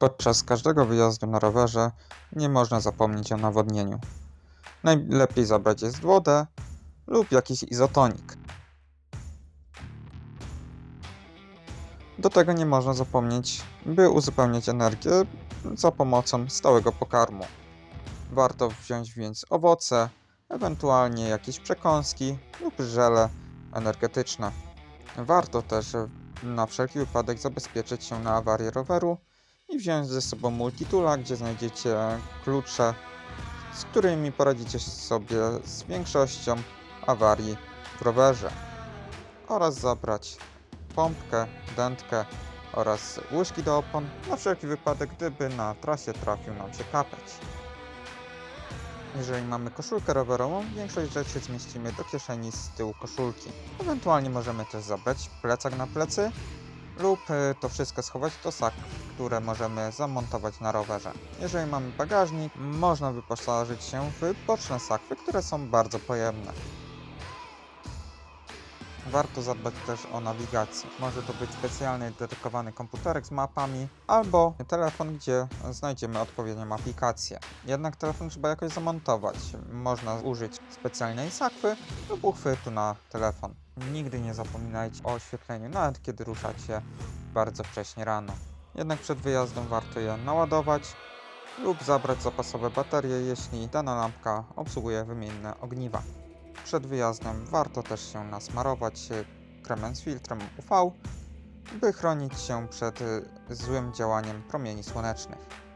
Podczas każdego wyjazdu na rowerze nie można zapomnieć o nawodnieniu. Najlepiej zabrać jest wodę lub jakiś izotonik. Do tego nie można zapomnieć, by uzupełniać energię za pomocą stałego pokarmu. Warto wziąć więc owoce, ewentualnie jakieś przekąski lub żele energetyczne. Warto też na wszelki wypadek zabezpieczyć się na awarię roweru i wziąć ze sobą multitula, gdzie znajdziecie klucze, z którymi poradzicie sobie z większością awarii w rowerze. Oraz zabrać pompkę, dętkę oraz łyżki do opon na wszelki wypadek, gdyby na trasie trafił nam się kapeć. Jeżeli mamy koszulkę rowerową, większość rzeczy zmieścimy do kieszeni z tyłu koszulki. Ewentualnie możemy też zabrać plecak na plecy lub y, to wszystko schować do sak, które możemy zamontować na rowerze. Jeżeli mamy bagażnik, można wyposażyć się w boczne sakwy, które są bardzo pojemne. Warto zadbać też o nawigację. Może to być specjalny dedykowany komputerek z mapami albo telefon, gdzie znajdziemy odpowiednią aplikację. Jednak telefon trzeba jakoś zamontować. Można użyć specjalnej sakwy lub uchwytu na telefon. Nigdy nie zapominajcie o oświetleniu, nawet kiedy ruszacie bardzo wcześnie rano. Jednak przed wyjazdem warto je naładować lub zabrać zapasowe baterie, jeśli dana lampka obsługuje wymienne ogniwa. Przed wyjazdem warto też się nasmarować kremem z filtrem UV, by chronić się przed złym działaniem promieni słonecznych.